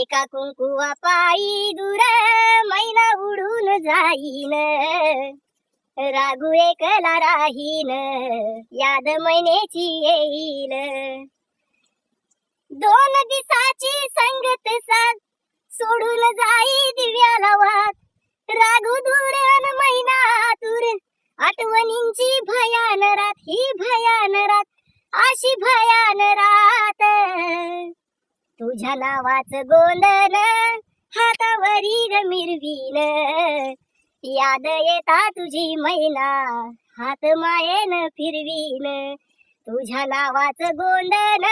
एका कुंकुवा पायी दूर मैना उडून जाईन. रागू एकला राहीन याद मैनेची येईल. दोन दिसाची संगत साथ सोडून जाई दिव्याला वाट रागू दूर अन मैना आतुर आठवणींची भयान रात ही भयान रात अशी भयान रात. तुझ्या नावाच गोंधन हातावरी गमिरवीन मिरवीन याद येता तुझी मैना हात मायेन फिरवीन. तुझ्या नावाच गोंधन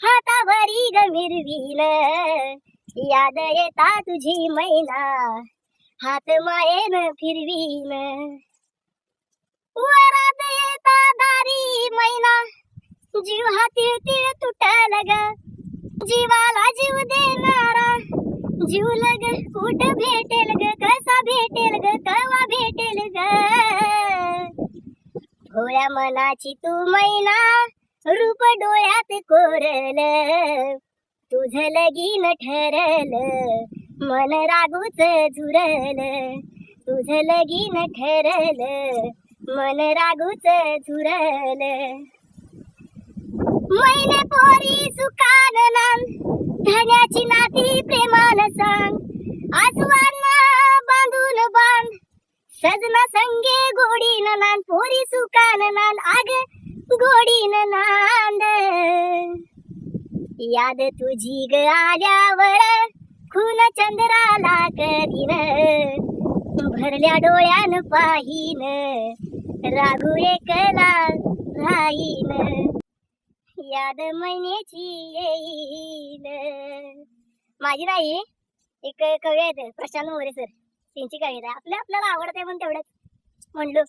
हातावरी गमिरवीन मिरवीन याद येता तुझी मैना हात मायेन फिरवीन. वरात येता दारी मैना जीव हाती तिळ तुटल ग जीवाला जीव देणारा. जीव लग कुठ भेटेल ग कसा भेटेल ग कवा भेटेल ग? भोळ्या मनाची तू मैना रूप डोळ्यात कोरल. तुझ लगीन ठरल मन रागूच झुरल. तुझ लगीन ठरल मन रागूच झुरल. मैने पोरी सुकान आसवांना बांधून बांध सजना संगे गोडीन नान पोरी सुकान नान आग गोडीन नांद. याद तुझी ग आल्यावर खून चंद्राला करीन भरल्या डोळ्यान पाहीन राघू एकला राहीन. याद महिन्याची येईल माझी नाही? एक कवी आहेत प्रशांत मोरे सर त्यांची कविता. आपल्या आपल्याला आवडते पण तेवढंच. म्हणलो.